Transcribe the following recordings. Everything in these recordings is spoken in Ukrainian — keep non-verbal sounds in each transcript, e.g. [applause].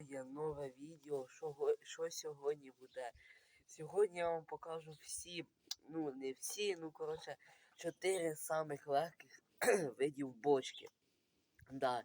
Є нове відео, що, що сьогодні буде. Сьогодні я вам покажу всі, ну не всі, ну коротше, чотири самих легких [clears throat] видів бочки. Да.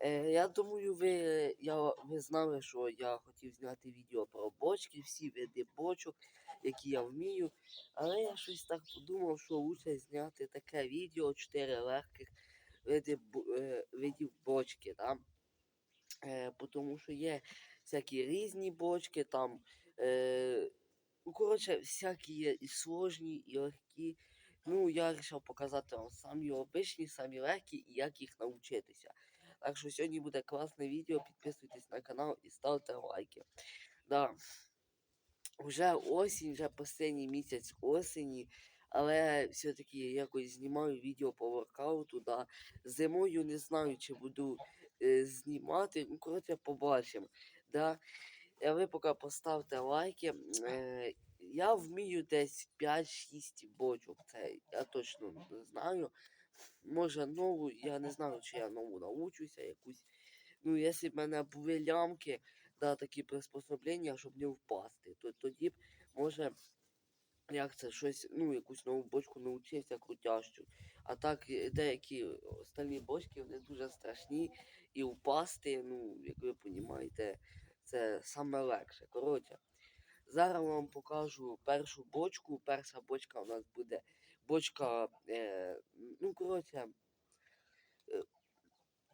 Е, я думаю, ви, я, ви знали, що я хотів зняти відео про бочки, всі види бочок, які я вмію. Але я щось так подумав, що лучше зняти таке відео, чотири легких види, е, видів бочки. Да? Е, тому що є всякі різні бочки, там, е, ну, коротше, всякі є і сложні, і легкі. Ну, я вирішив показати вам самі обичні, самі легкі і як їх навчитися. Так що сьогодні буде класне відео, підписуйтесь на канал і ставте лайки. Да. Вже осінь, вже останній місяць осені, але все-таки якось знімаю відео по воркауту. Да. Зимою не знаю, чи буду знімати. Ну, коротше, побачимо. Да. А ви поки поставте лайки. Е, я вмію десь 5-6 бочок. Це я точно не знаю. Може нову, я не знаю, чи я нову научуся якусь. Ну, якщо б в мене були лямки, да, такі приспособлення, щоб не впасти, то тоді б може як це щось, ну, якусь нову бочку навчився крутящу. А так е, деякі остальні бочки вони дуже страшні і впасти, ну, як ви розумієте, це саме легше. Коротше, зараз вам покажу першу бочку. Перша бочка у нас буде бочка, е, ну, коротше, е,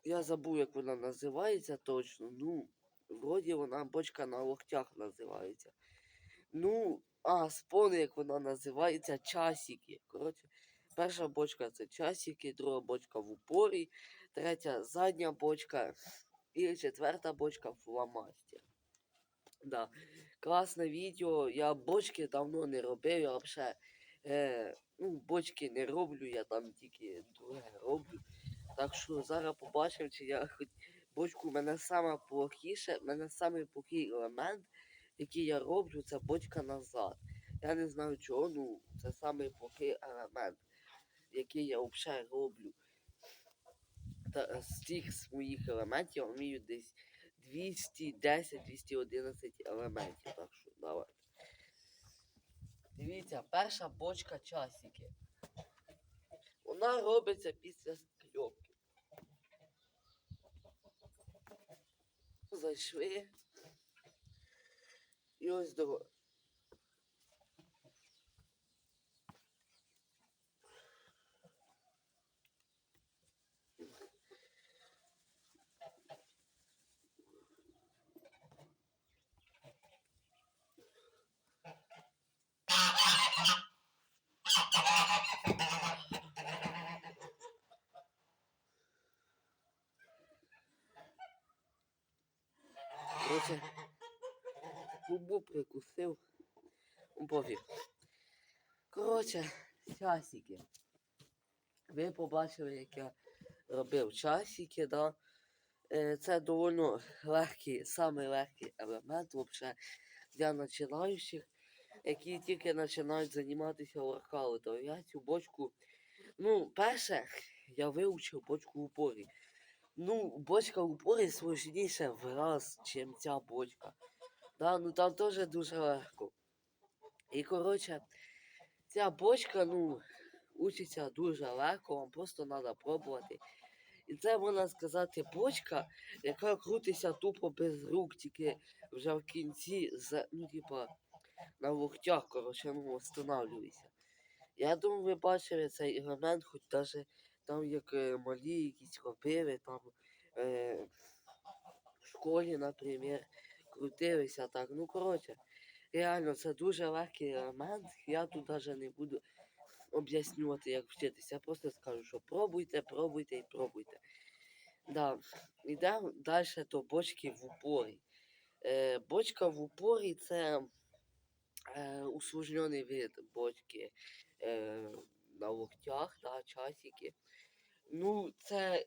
я забув, як вона називається точно. Ну, вроді вона бочка на локтях називається. Ну, а, спони, як вона називається, часики. Коротше, перша бочка це часики, друга бочка в упорі, третя задня бочка і четверта бочка фломастер. Да. Класне відео. Я бочки давно не робив, я взагалі е, ну, бочки не роблю, я там тільки друге роблю. Так що зараз побачимо, чи я хоч бочку в мене саме плохіше, в мене самий плохий елемент, який я роблю, це бочка назад. Я не знаю чого, ну це самий плохий елемент, який я взагалі роблю. Та, з тих своїх елементів я вмію десь 210-211 елементів. Так що давайте. Дивіться, перша бочка часики. Вона робиться після скльопки. Зайшли. І ось до. Короче, губу прикусив. Пофіг. Коротше, часики. Ви побачили, як я робив часики, да? Е, Це доволі легкий, самий легкий елемент взагалі для починаючих, які тільки починають займатися воркаутом. Я цю бочку. Ну, перше, я вивчив бочку в упорі. Ну, бочка в упорі сложніше в раз, чим ця бочка. Да, ну там теж дуже легко. І коротше, ця бочка, ну, учиться дуже легко, вам просто треба пробувати. І це можна сказати бочка, яка крутиться тупо без рук, тільки вже в кінці, ну, типа, на локтях, коротше, ну, встановлюється. Я думаю, ви бачили цей елемент, хоч навіть там як е, малі якісь робили, там е, в школі, наприклад, крутилися так. Ну, коротше, реально, це дуже легкий елемент. Я тут навіть не буду об'яснювати, як вчитися. Я просто скажу, що пробуйте, пробуйте і пробуйте. Да. Йдемо далі до бочки в упорі. Е, бочка в упорі це е, усложнений вид бочки е, на локтях, да, часики. Ну, це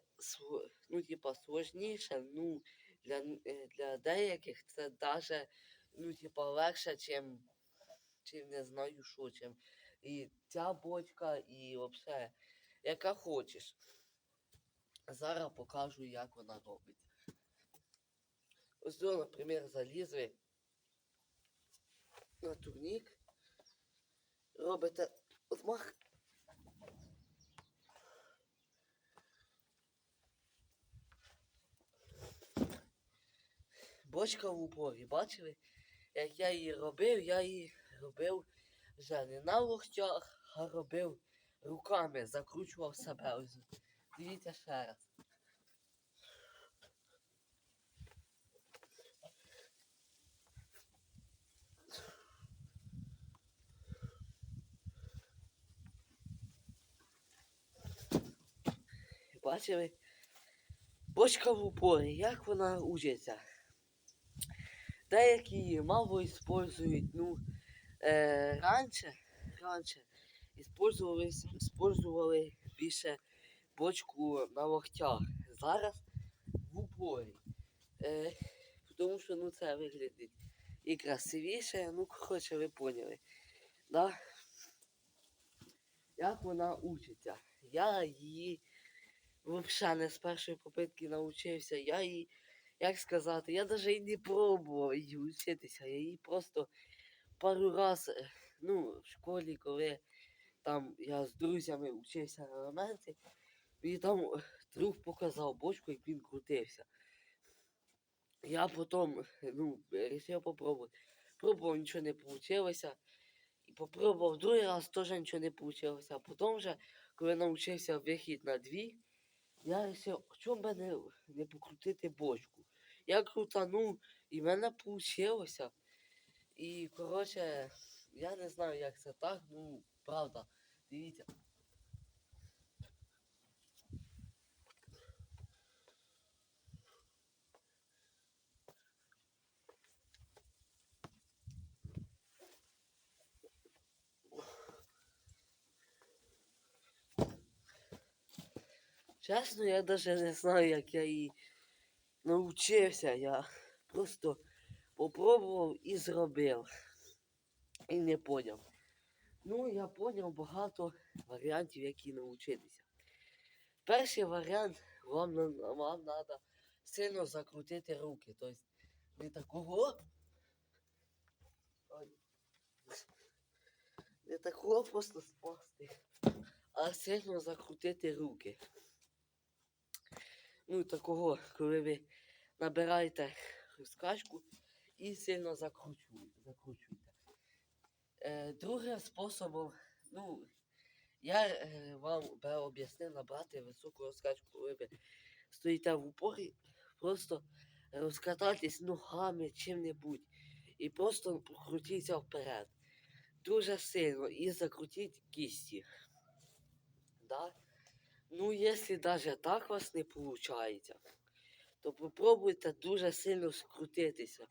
ну, типа, сложніше, ну, для, е, для деяких це даже, ну, типа, легше, чим, чим не знаю що, чим і ця бочка, і взагалі, яка хочеш. Зараз покажу, як вона робиться. Ось, наприклад, залізли на турнік, робите отмах. Бочка в упорі, бачили? Як я її робив, я її робив вже не на локтях, а робив руками, закручував себе. Ось. Дивіться ще раз. Бачили? Бочка в упорі, як вона учиться. Деякі мало использують, ну, е, раніше, раніше использували більше бочку на локтях. Зараз в упорі. Е, тому що ну, це виглядить і красивіше, ну, коротше, ви поняли. Да? Як вона учиться? Я її взагалі не з першої попитки навчився. Я її, як сказати, я навіть і не пробував її вчитися. Я її просто пару раз, е, ну, в школі, коли там я з друзями вчився на елементі, мені там е, друг показав бочку, як він крутився. Я потім, ну, вирішив попробувати. Пробував, нічого не вийшло. І попробував другий раз, теж нічого не вийшло. А потім вже, коли навчився вихід на дві, я вирішив, чому б не покрутити бочку. Я крутанув, і в мене вийшло. І, коротше, я не знаю, як це так, ну, правда, дивіться. Чесно, я навіть не знаю, як я її навчився. Я просто попробував і зробив. І не поняв. Ну, я поняв багато варіантів, які навчитися. Перший варіант вам, вам треба сильно закрутити руки. Тобто не такого. Не такого просто спасти, а сильно закрутити руки. Ну, такого, коли ви набираєте скачку і сильно закручуєте. закручуєте. Е, другим способом, ну, я е, вам би об'яснив набрати високу розкачку, коли ви стоїте в упорі, просто розкатайтесь ногами чим-небудь і просто покрутіться вперед. Дуже сильно і закрутіть кісті. Да? Ну, якщо навіть так у вас не виходить, то попробуйте дуже сильно скрутитися.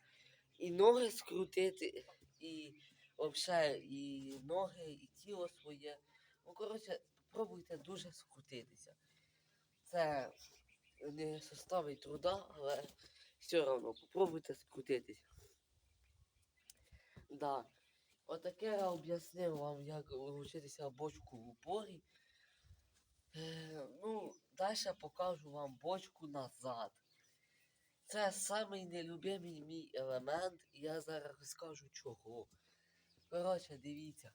І ноги скрутити, і взагалі, і ноги, і тіло своє. Ну, коротше, попробуйте дуже скрутитися. Це не составить труда, але все одно попробуйте скрутитися. Да. Отаке я об'яснив вам, як вчитися бочку в упорі. Е, ну, далі покажу вам бочку назад. Це самий нелюбимий мій елемент, і я зараз розкажу чого. Коротше, дивіться.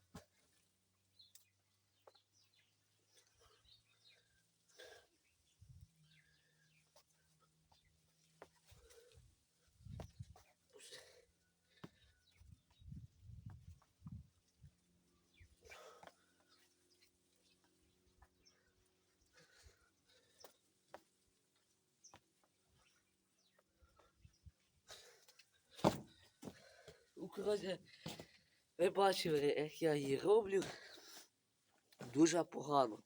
Коротше, ви бачили, як я її роблю. Дуже погано.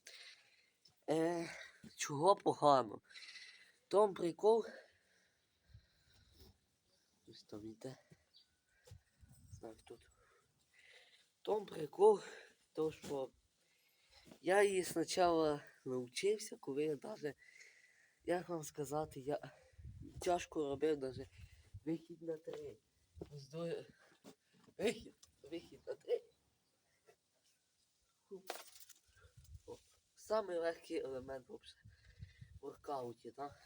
Е, чого погано? Том прикол. Ось там йде. Знак тут. Том прикол, то що я її спочатку навчився, коли я навіть, як вам сказати, я тяжко робив навіть вихід на три. Вихід, вихід на три. О, самий легкий елемент в воркауті, так?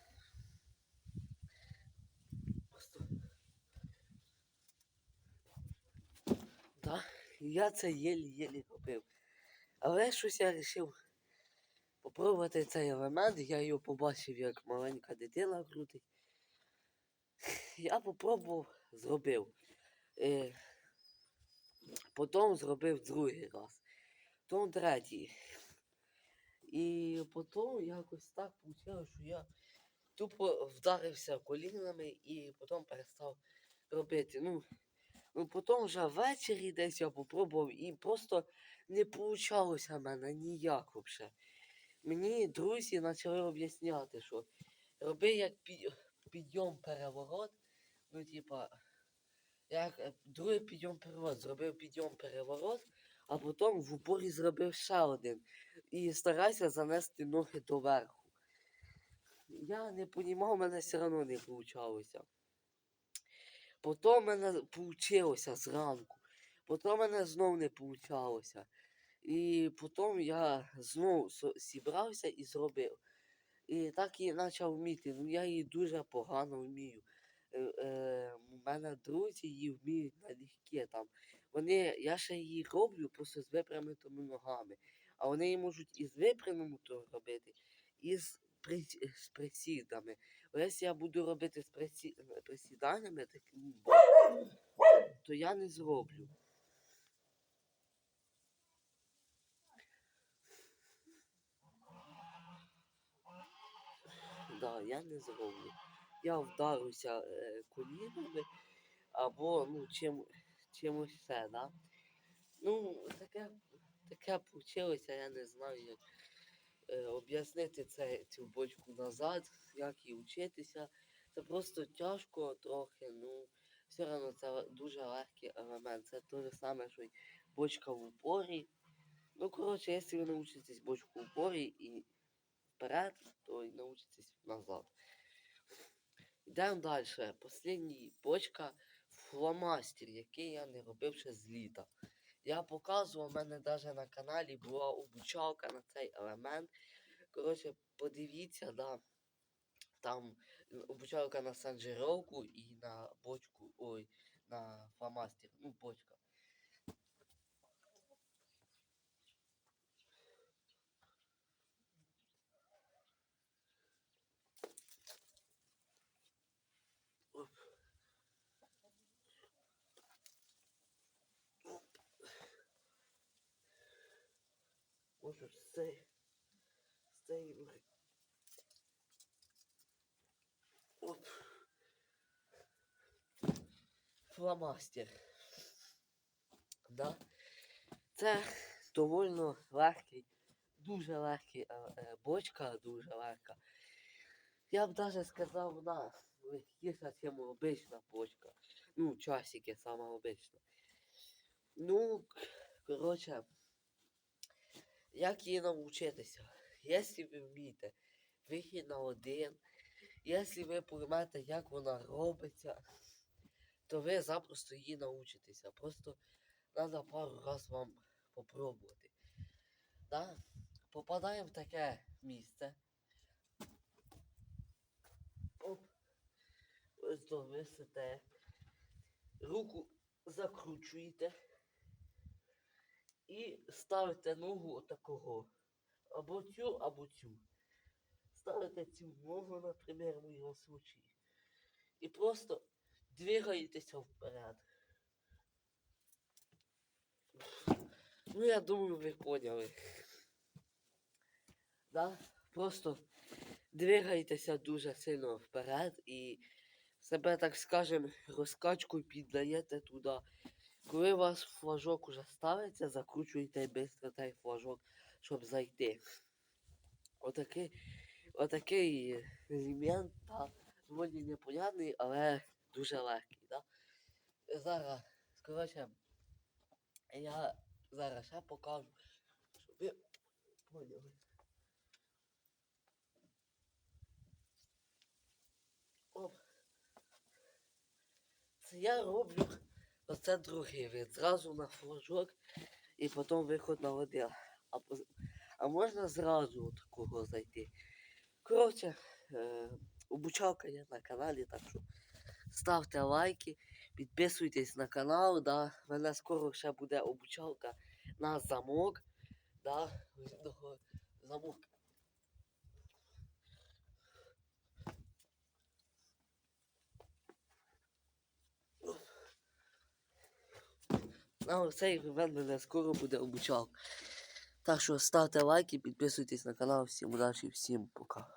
Да? Я це еле-єлі робив. Але щось я вирішив попробувати цей елемент. Я його побачив, як маленька дитина крутить. Я попробував, зробив. Е, Потім зробив другий раз. Потім третій. І потім якось так вийшло, що я тупо вдарився колінами і потім перестав робити. Ну, ну потім вже ввечері десь я попробував і просто не вийшло в мене ніяк взагалі. Мені друзі почали об'ясняти, що роби як підйом переворот, ну типа, як е, другий підйом переворот, зробив підйом переворот, а потім в упорі зробив ще один. І старайся занести ноги доверху. Я не розумів, у мене все одно не вийшло. Потім в мене вийшло зранку. Потім в мене знов не вийшло. І потім я знов зібрався і зробив. І так і почав вміти. Ну я її дуже погано вмію. Е, е, у мене друзі її вміють налегке там. Вони, я ще її роблю просто з випрямитими ногами. А вони її можуть і з випрямитими робити, і з, прис- з присідами. Якщо я буду робити з присі... присіданнями таким, боком, то я не зроблю. Да, я не зроблю. Я вдаруся е, колінами або ну, чим, чимось все, да? Ну, таке, таке вийшло, я не знаю, як е, об'яснити це, цю бочку назад, як їй вчитися. Це просто тяжко трохи, ну, все одно це дуже легкий елемент. Це те саме, що й бочка в упорі. Ну, коротше, якщо ви научитесь бочку в упорі і вперед, то й научитесь назад. Йдемо далі. Послідній бочка фломастер, який я не робив ще з літа. Я показував, у мене навіть на каналі була обучалка на цей елемент. Коротше, подивіться, да, там обучалка на санжировку і на бочку, ой, на фломастер, ну, бочка. Може, з цей, з ноги. Оп. Фломастер. Да? Це доволі легкий, дуже легкий е, е, бочка, дуже легка. Я б навіть сказав, вона легкіша, ніж обична бочка. Ну, часики саме обична. Ну, коротше, як її навчитися? Якщо ви вмієте вихід на один, якщо ви поймете, як вона робиться, то ви запросто її научитеся. Просто треба пару раз вам попробувати. Да? Попадаємо в таке місце. Оп. Ось то висите. Руку закручуєте і ставите ногу отакого. Або цю, або цю. Ставите цю ногу, наприклад, в моєму случаї. І просто двигаєтеся вперед. Ну, я думаю, ви поняли. Да? Просто двигаєтеся дуже сильно вперед і себе, так скажем, розкачкою піддаєте туди. Коли у вас флажок уже ставиться, закручуєте швидко цей флажок, щоб зайти. Отакий, отакий елемент, та, доволі непонятний, але дуже легкий. Да? Зараз, коротше, я зараз ще покажу, щоб ви поняли. Оп. Це я роблю оце другий вид. Зразу на флажок і потім виход на води. А, а можна зразу такого зайти. Коротше, е, обучалка є на каналі, так що ставте лайки, Підписуйтесь на канал, да. У мене скоро ще буде обучалка на замок. Да. Того На цей момент мене скоро буде обучалка. Так що ставте лайки, підписуйтесь на канал. Всім удачі, всім пока.